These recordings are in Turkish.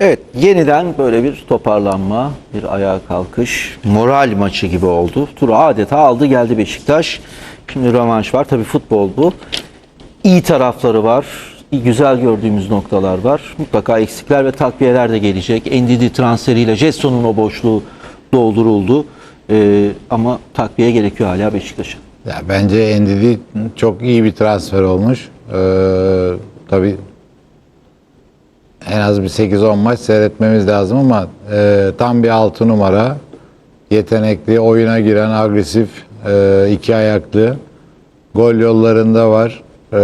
Evet, yeniden böyle bir toparlanma, bir ayağa kalkış, moral maçı gibi oldu. Turu adeta aldı geldi Beşiktaş. Şimdi rövanş var. Tabii futbol bu. İyi tarafları var. Güzel gördüğümüz noktalar var. Mutlaka eksikler ve takviyeler de gelecek. Endidi transferiyle Jetson'un o boşluğu dolduruldu. Ee, ama takviye gerekiyor hala Beşiktaş'a. Ya bence Endidi çok iyi bir transfer olmuş. Ee, tabii en az bir 8-10 maç seyretmemiz lazım ama e, tam bir 6 numara. Yetenekli, oyuna giren, agresif, e, iki ayaklı. Gol yollarında var. E,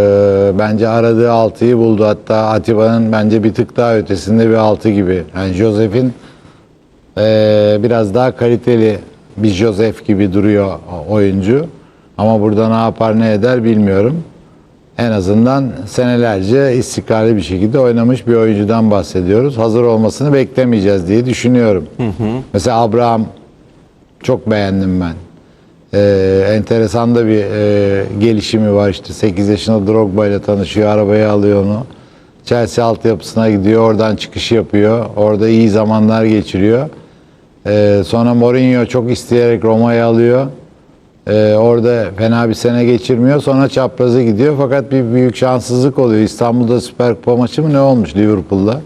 bence aradığı 6'yı buldu. Hatta Atiba'nın bence bir tık daha ötesinde bir 6 gibi. Yani Josef'in ee, biraz daha kaliteli bir Joseph gibi duruyor oyuncu. Ama burada ne yapar ne eder bilmiyorum. En azından senelerce istikrarlı bir şekilde oynamış bir oyuncudan bahsediyoruz. Hazır olmasını beklemeyeceğiz diye düşünüyorum. Mesela Abraham çok beğendim ben. Ee, enteresan da bir e, gelişimi var işte 8 yaşında Drogba ile tanışıyor, arabayı alıyor onu. Chelsea altyapısına gidiyor, oradan çıkış yapıyor. Orada iyi zamanlar geçiriyor. Ee, sonra Mourinho çok isteyerek Roma'yı alıyor. Ee, orada fena bir sene geçirmiyor. Sonra çaprazı gidiyor. Fakat bir büyük şanssızlık oluyor. İstanbul'da Süper Kupa maçı mı ne olmuş Liverpool'la?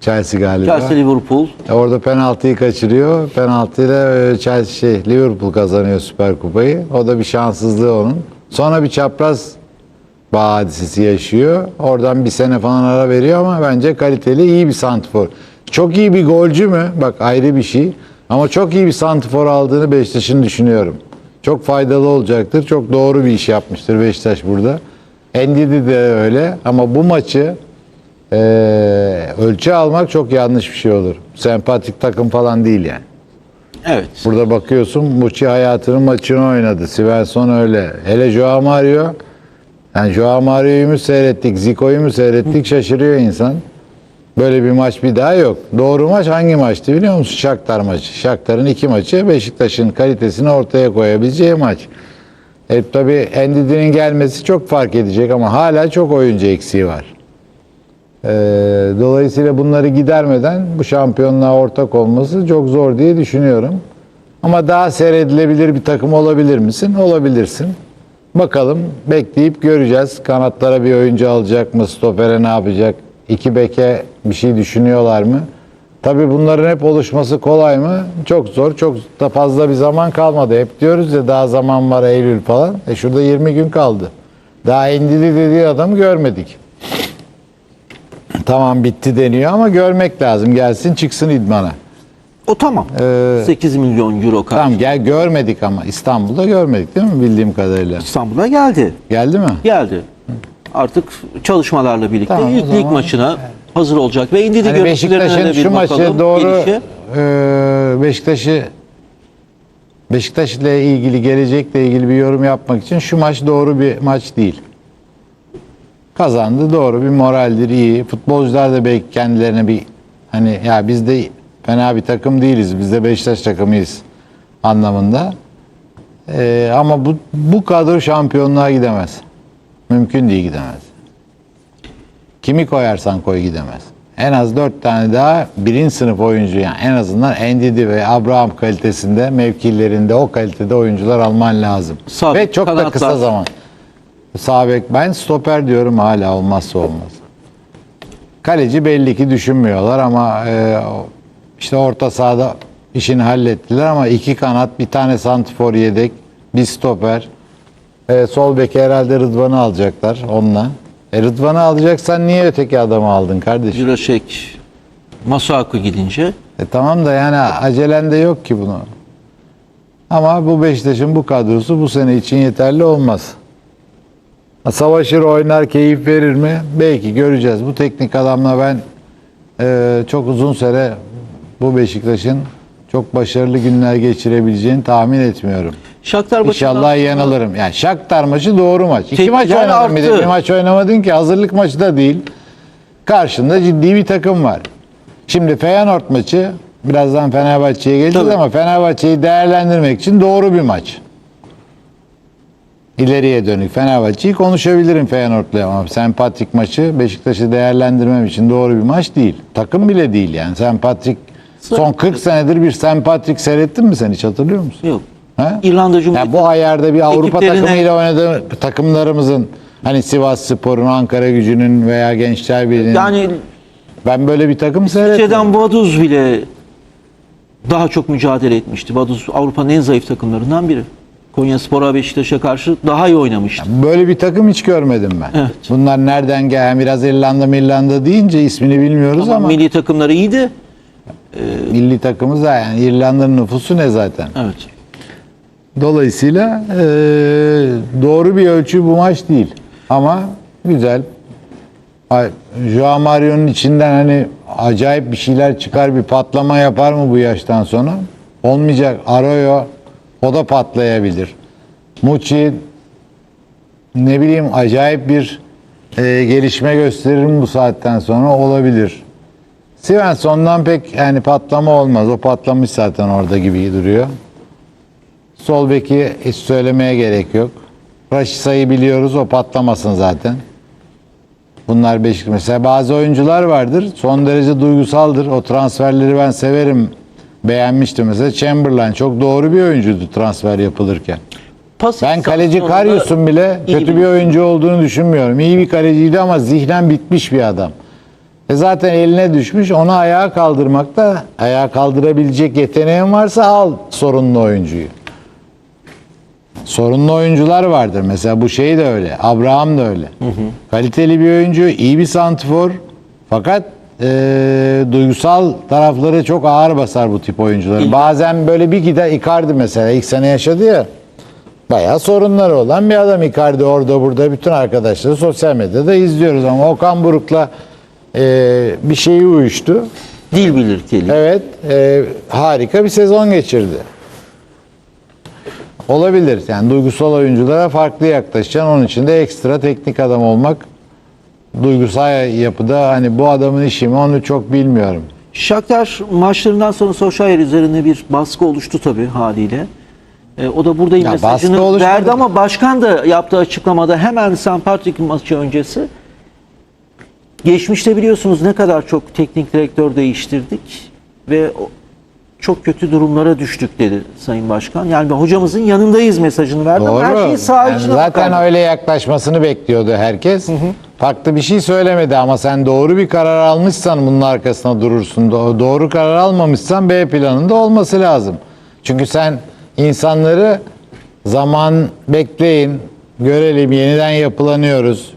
Chelsea galiba. Chelsea Liverpool Orada penaltıyı kaçırıyor. Penaltıyla e, Chelsea şey, Liverpool kazanıyor Süper Kupayı. O da bir şanssızlığı onun. Sonra bir çapraz bağ hadisesi yaşıyor. Oradan bir sene falan ara veriyor ama bence kaliteli iyi bir santifor. Çok iyi bir golcü mü? Bak ayrı bir şey. Ama çok iyi bir santifor aldığını Beşiktaş'ın düşünüyorum. Çok faydalı olacaktır. Çok doğru bir iş yapmıştır Beşiktaş burada. Endidi de öyle ama bu maçı eee, ölçü almak çok yanlış bir şey olur. Sempatik takım falan değil yani. evet. Burada bakıyorsun Muçi hayatının maçını oynadı. Svensson öyle. Hele Joao Mario. Yani Joao Mario'yu mu seyrettik, Zico'yu mu seyrettik şaşırıyor insan. Böyle bir maç bir daha yok. Doğru maç hangi maçtı biliyor musun? Shakhtar maçı. Shakhtar'ın iki maçı Beşiktaş'ın kalitesini ortaya koyabileceği maç. E tabi Endidi'nin gelmesi çok fark edecek ama hala çok oyuncu eksiği var. Ee, dolayısıyla bunları gidermeden bu şampiyonluğa ortak olması çok zor diye düşünüyorum. Ama daha seyredilebilir bir takım olabilir misin? Olabilirsin. Bakalım bekleyip göreceğiz. Kanatlara bir oyuncu alacak mı? Stopere ne yapacak? İki beke bir şey düşünüyorlar mı? Tabii bunların hep oluşması kolay mı? Çok zor. Çok da fazla bir zaman kalmadı. Hep diyoruz ya daha zaman var Eylül falan. E şurada 20 gün kaldı. Daha indili dediği adamı görmedik. Tamam bitti deniyor ama görmek lazım. Gelsin çıksın idmana. O tamam. Ee, 8 milyon euro karşı. Tamam gel görmedik ama İstanbul'da görmedik değil mi bildiğim kadarıyla? İstanbul'a geldi. Geldi mi? Geldi. Artık çalışmalarla birlikte Tamam, ilk lig maçına hazır olacak. Ve Hani Beşiktaş'ın de bir şu maçı doğru Gelişi. e, Beşiktaş'ı Beşiktaş ile ilgili gelecekle ilgili bir yorum yapmak için şu maç doğru bir maç değil. Kazandı doğru bir moraldir iyi. Futbolcular da belki kendilerine bir hani ya biz de fena bir takım değiliz. Biz de Beşiktaş takımıyız anlamında. E, ama bu bu kadro şampiyonluğa gidemez. Mümkün değil gidemez. Kimi koyarsan koy gidemez. En az dört tane daha birinci sınıf oyuncu yani en azından Endidi ve Abraham kalitesinde mevkilerinde o kalitede oyuncular alman lazım. Sağ ve çok da kanatlar. kısa zaman. Sağ bek ben stoper diyorum hala olmazsa olmaz. Kaleci belli ki düşünmüyorlar ama e, işte orta sahada işini hallettiler ama iki kanat bir tane santifor yedek bir stoper. E, sol beki herhalde Rıdvan'ı alacaklar onunla. E, Rıdvan'ı alacaksan niye öteki adamı aldın kardeşim? Jiraşek, Masuaku gidince E, tamam da yani acelen de yok ki bunu. Ama bu Beşiktaş'ın bu kadrosu bu sene için yeterli olmaz. Ha, Savaşır oynar keyif verir mi? Belki göreceğiz. Bu teknik adamla ben e, çok uzun süre bu Beşiktaş'ın çok başarılı günler geçirebileceğini tahmin etmiyorum. Shakhtar maçından İnşallah yanılırım. Yani Shakhtar maçı doğru maç. İki Tek- maç oynadın bir de arttı. bir maç oynamadın ki hazırlık maçı da değil. Karşında ciddi bir takım var. Şimdi Feyenoord maçı birazdan Fenerbahçe'ye geleceğiz Tabii. ama Fenerbahçe'yi değerlendirmek için doğru bir maç. ileriye dönük Fenerbahçe'yi konuşabilirim Feyenoord'la ama sempatrik maçı Beşiktaş'ı değerlendirmem için doğru bir maç değil. Takım bile değil yani. Sempatrik son 40 senedir bir sempatrik seyrettin mi sen hiç hatırlıyor musun? Yok. Ha? İrlanda Cumhuriyeti Ya bu ayarda bir Avrupa ekiplerine- takımıyla oynadığı takımlarımızın hani Sivas Spor'un, Ankara Gücü'nün veya Gençler Birliği'nin yani ben böyle bir takım seyretmedim. Türkiye'den Vaduz bile daha çok mücadele etmişti. Vaduz Avrupa'nın en zayıf takımlarından biri. Konya Spor'a Beşiktaş'a karşı daha iyi oynamıştı. Böyle bir takım hiç görmedim ben. Evet. Bunlar nereden gel? Biraz İrlanda İrlanda deyince ismini bilmiyoruz ama, Milli takımları iyiydi. Milli takımız da yani İrlanda'nın nüfusu ne zaten. Evet. Dolayısıyla eee, doğru bir ölçü bu maç değil. Ama güzel. Joao Mario'nun içinden hani acayip bir şeyler çıkar, bir patlama yapar mı bu yaştan sonra? Olmayacak. Arroyo o da patlayabilir. Muçi ne bileyim acayip bir eee, gelişme gösterir mi bu saatten sonra? Olabilir. Svensson'dan pek yani patlama olmaz. O patlamış zaten orada gibi duruyor. Sol beki hiç söylemeye gerek yok. Raşisa'yı biliyoruz o patlamasın zaten. Bunlar Beşiktaş. Mesela bazı oyuncular vardır. Son derece duygusaldır. O transferleri ben severim. Beğenmiştim mesela. Chamberlain çok doğru bir oyuncuydu transfer yapılırken. Pas Ben kaleci Karyus'un bile kötü bir oyuncu olduğunu düşünmüyorum. İyi bir kaleciydi ama zihnen bitmiş bir adam. E zaten eline düşmüş. Onu ayağa kaldırmakta ayağa kaldırabilecek yeteneğin varsa al sorunlu oyuncuyu. Sorunlu oyuncular vardır. Mesela bu şey de öyle. Abraham da öyle. Kaliteli bir oyuncu, iyi bir santifor. Fakat e, duygusal tarafları çok ağır basar bu tip oyuncuların. Bazen böyle bir gider Icardi mesela ilk sene yaşadı ya. Bayağı sorunları olan bir adam Icardi orada burada bütün arkadaşları sosyal medyada izliyoruz ama Okan Buruk'la e, bir şeyi uyuştu. Dil belirtili. Evet, e, harika bir sezon geçirdi. Olabilir. Yani duygusal oyunculara farklı yaklaşacaksın. Onun için de ekstra teknik adam olmak duygusal yapıda hani bu adamın işi mi onu çok bilmiyorum. Shakhtar maçlarından sonra Solskjaer üzerine bir baskı oluştu tabii haliyle. E, o da burada Ya mesajını verdi ama başkan da yaptığı açıklamada hemen St. Patrick maçı öncesi geçmişte biliyorsunuz ne kadar çok teknik direktör değiştirdik ve çok kötü durumlara düştük dedi Sayın Başkan. Yani hocamızın yanındayız mesajını verdi ama her Doğru. şeyi saha Yani içine zaten bakardı. öyle yaklaşmasını bekliyordu herkes. Farklı bir şey söylemedi ama sen doğru bir karar almışsan bunun arkasına durursun. Do- Doğru karar almamışsan B planında olması lazım. Çünkü sen insanları zaman bekleyin, görelim, yeniden yapılanıyoruz.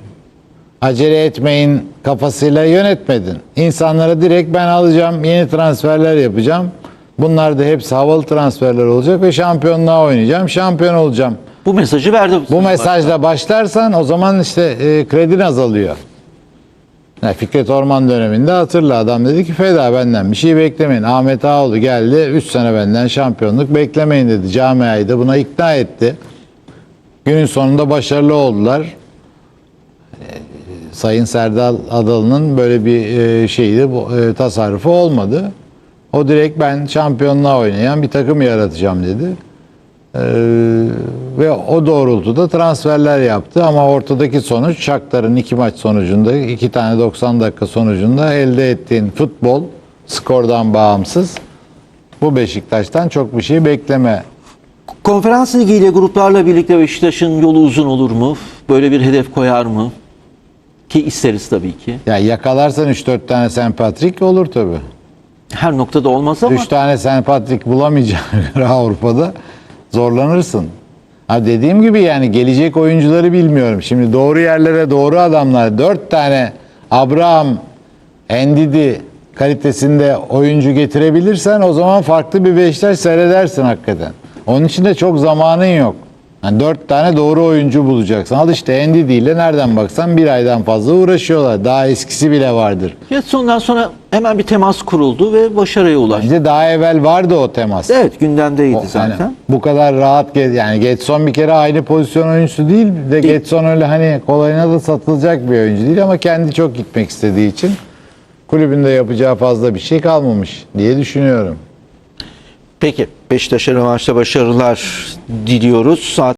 Acele etmeyin kafasıyla yönetmedin. İnsanlara direkt ben alacağım, yeni transferler yapacağım. Bunlar da hepsi havalı transferler olacak ve şampiyonluğa oynayacağım, şampiyon olacağım. Bu mesajı verdi. Bu mesajla başlarsan o zaman işte e, kredin azalıyor. Ya Fikret Orman döneminde hatırla adam dedi ki feda benden bir şey beklemeyin. Ahmet Ağoğlu geldi 3 sene benden şampiyonluk beklemeyin dedi. Camiayı da buna ikna etti. Günün sonunda başarılı oldular. E, Sayın Serdal Adalı'nın böyle bir e, şeydi, bu, e, tasarrufu olmadı. O direkt ben şampiyonluğa oynayan bir takım yaratacağım dedi. Ee, ve o doğrultuda transferler yaptı ama ortadaki sonuç Shakhtar'ın iki maç sonucunda iki tane 90 dakika sonucunda elde ettiğin futbol skordan bağımsız bu Beşiktaş'tan çok bir şey bekleme. Konferans Ligi ile gruplarla birlikte Beşiktaş'ın yolu uzun olur mu? Böyle bir hedef koyar mı? Ki isteriz tabii ki. Ya yakalarsan 3-4 tane sempatrik olur tabii. Her noktada olmaz ama 3 tane sempatrik bulamayacağına göre Avrupa'da zorlanırsın. Ha dediğim gibi yani gelecek oyuncuları bilmiyorum. Şimdi doğru yerlere doğru adamlar 4 tane Abraham, Endidi kalitesinde oyuncu getirebilirsen o zaman farklı bir Beşiktaş seyredersin hakikaten. Onun için de çok zamanın yok. Yani 4 tane doğru oyuncu bulacaksın. Al işte Endidi ile nereden baksan bir aydan fazla uğraşıyorlar. Daha eskisi bile vardır. Getson'dan sonra hemen bir temas kuruldu ve başarıya ulaştı. Bence daha evvel vardı o temas. Evet gündemdeydi O- zaten. hani bu kadar rahat yani Getson bir kere aynı pozisyon oyuncusu değil. Bir de Getson öyle hani kolayına da satılacak bir oyuncu değil ama kendi çok gitmek istediği için kulübünde yapacağı fazla bir şey kalmamış diye düşünüyorum. Peki Beşiktaş'a rövanşta başarılar diliyoruz. Saat